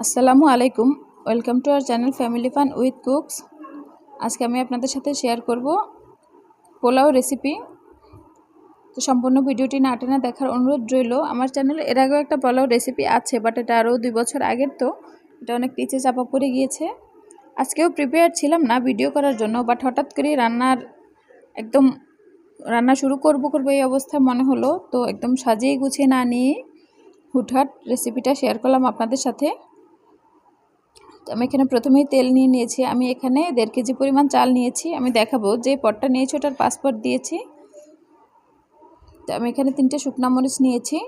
আসসালামু আলাইকুম। Welcome to our channel family fun with cooks. আজকে আমি আপনাদের সাথে শেয়ার করব পোলাও রেসিপি। তো সম্পূর্ণ ভিডিওটি না টেনে দেখার অনুরোধ রইল। আমার চ্যানেলে এর আগেও একটা পোলাও রেসিপি আছে, বাট এটা আরও দুই বছর আগের তো। এটা অনেক নিচে চাপা পড়ে গিয়েছে। আজকেও প্রিপেয়ার ছিলাম না ভিডিও করার জন্য, বাট হঠাৎ করে রান্নার একদম রান্না শুরু করব করব এই অবস্থায় মনে হলো। তো একদম সাজিয়ে গুছিয়ে না নিয়ে হুটহাট রেসিপিটা শেয়ার করলাম আপনাদের সাথে। আমি এখানে প্রথমেই তেল নিয়ে নিয়েছি। আমি এখানে দেড় কেজি পরিমাণ চাল নিয়েছি। আমি দেখাবো যে পটটা নিয়েছি ওটার পাসপোর্ট দিয়েছি। তো আমি এখানে তিনটে শুকনা মরিচ নিয়েছি।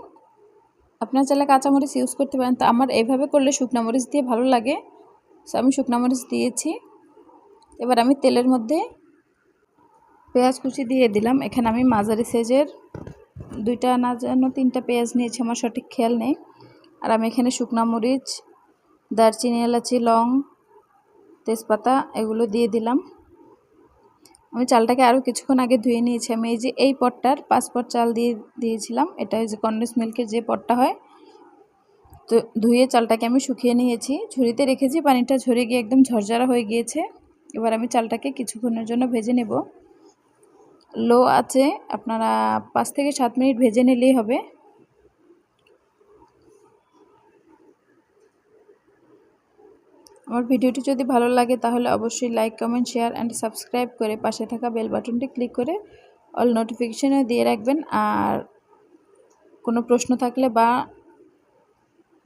আপনার চাইলে কাঁচামরিচ ইউজ করতে পারেন। তো আমার এইভাবে করলে শুকনা মরিচ দিয়ে ভালো লাগে। সো আমি শুকনা মরিচ দিয়েছি। এবার আমি তেলের মধ্যে পেঁয়াজ কুচি দিয়ে দিলাম। এখানে আমি মাঝারি সাইজের দুইটা না যেন তিনটা পেঁয়াজ নিয়েছি। আমার সঠিক খেয়াল নেই। আর আমি এখানে শুকনা মরিচ দারচিনি, এলাচি, লং, তেজপাতা এগুলো দিয়ে দিলাম। আমি চালটাকে আরও কিছুক্ষণ আগে ধুয়ে নিয়েছি। আমি এই যে এই পটটার পাঁচ পট চাল দিয়ে দিয়েছিলাম, এটা এই যে কন্ডেন্স মিল্কের যে পটটা হয়, তো ধুয়ে চালটাকে আমি শুকিয়ে নিয়েছি। ঝুড়িতে রেখেছি, পানিটা ঝরে গিয়ে একদম ঝরঝরা হয়ে গিয়েছে। এবার আমি চালটাকে কিছুক্ষণের জন্য ভেজে নেব। লো আছে, আপনারা পাঁচ থেকে সাত মিনিট ভেজে নিলেই হবে। আমার ভিডিওটি যদি ভালো লাগে তাহলে অবশ্যই like comment share and subscribe করে পাশে থাকা বেল বাটনটি ক্লিক করে অল নোটিফিকেশানে দিয়ে রাখবেন। আর কোনো প্রশ্ন থাকলে বা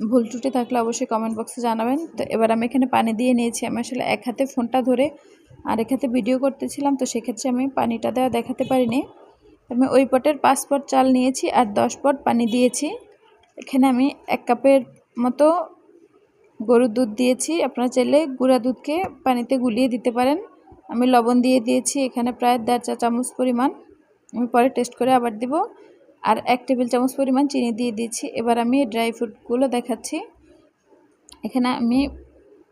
ভুল ত্রুটি থাকলে অবশ্যই কমেন্ট বক্সে জানাবেন। তো এবার আমি এখানে পানি দিয়ে নিয়েছি। আমি আসলে এক হাতে ফোনটা ধরে আর এক হাতে ভিডিও করতেছিলাম, তো সেক্ষেত্রে আমি পানিটা দেওয়া দেখাতে পারিনি। আমি ওই পটের পাঁচ পট চাল নিয়েছি আর দশ পট পানি দিয়েছি। এখানে আমি এক কাপের মতো গরুর দুধ দিয়েছি। আপনারা চাইলে গুঁড়া দুধকে পানিতে গুলিয়ে দিতে পারেন। আমি লবণ দিয়ে দিয়েছি, এখানে প্রায় দেড় চা চামচ পরিমাণ। আমি পরে টেস্ট করে আবার দিব। আর এক টেবিল চামচ পরিমাণ চিনি দিয়ে দিয়েছি। এবার আমি ড্রাই ফ্রুটগুলো দেখাচ্ছি। এখানে আমি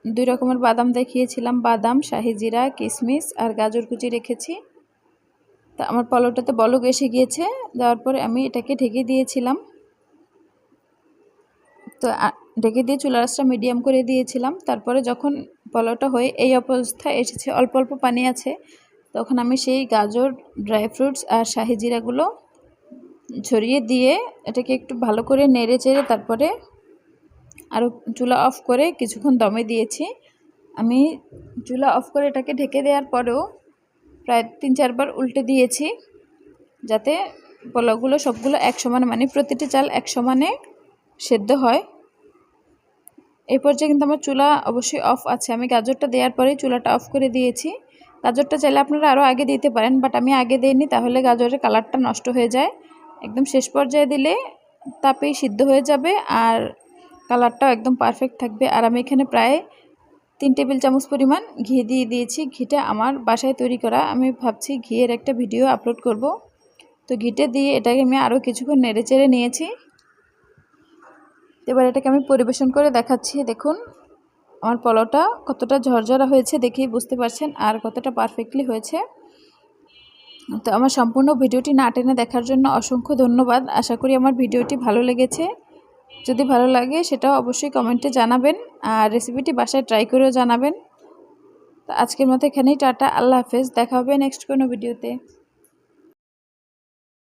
দুই রকমের বাদাম দেখিয়েছিলাম। বাদাম, শাহি জিরা কিশমিশ আর গাজর কুচি রেখেছি। তা আমার পলোটাতে বলক এসে গিয়েছে। দেওয়ার পরে আমি এটাকে ঢেকে দিয়েছিলাম। তো ঢেকে দিয়ে চুলা রাসটা মিডিয়াম করে দিয়েছিলাম। তারপরে যখন পলোটা হয়ে এই অবস্থায় এসেছে, অল্প অল্প পানি আছে, তখন আমি সেই গাজর ড্রাই ফ্রুটস আর শাহি জিরাগুলো ছড়িয়ে দিয়ে এটাকে একটু ভালো করে নেড়ে চেড়ে তারপরে আরও চুলা অফ করে কিছুক্ষণ দমে দিয়েছি। আমি চুলা অফ করে এটাকে ঢেকে দেওয়ার পরেও প্রায় তিন চারবার উল্টে দিয়েছি, যাতে পোলাওগুলো সবগুলো এক সমানে মানে প্রতিটি চাল এক সমানে সেদ্ধ হয়। এই পর্যায়ে কিন্তু আমার চুলা অবশ্যই অফ আছে। আমি গাজরটা দেওয়ার পরেই চুলাটা অফ করে দিয়েছি। গাজরটা চাইলে আপনারা আরও আগে দিতে পারেন বাট আমি আগে দিইনি, তাহলে গাজরের কালারটা নষ্ট হয়ে যায়। একদম শেষ পর্যায়ে দিলে তাপেই সিদ্ধ হয়ে যাবে আর কালারটাও একদম পারফেক্ট থাকবে। আর আমি এখানে প্রায় তিন টেবিল চামচ পরিমাণ ঘি দিয়ে দিয়েছি। ঘিটা আমার বাসায় তৈরি করা। আমি ভাবছি ঘিয়ের একটা ভিডিও আপলোড করব। তো ঘিটা দিয়ে এটাকে আমি আরও কিছুক্ষণ নেড়ে চেড়ে নিয়েছি। এবার এটাকে আমি পরিবেশন করে দেখাচ্ছি, দেখুন। আমার পলোটা কতটা ঝরঝরা হয়েছে দেখেই বুঝতে পারছেন আর কতটা পারফেক্টলি হয়েছে। তো আমার সম্পূর্ণ ভিডিওটি না টেনে দেখার জন্য অসংখ্য ধন্যবাদ। আশা করি আমার ভিডিওটি ভালো লেগেছে। যদি ভালো লাগে সেটাও অবশ্যই কমেন্টে জানাবেন আর রেসিপিটি বাসায় ট্রাই করেও জানাবেন। তো আজকের মতো এখানেই, টাটা, আল্লাহ হাফেজ। দেখা হবে নেক্সট কোনো ভিডিওতে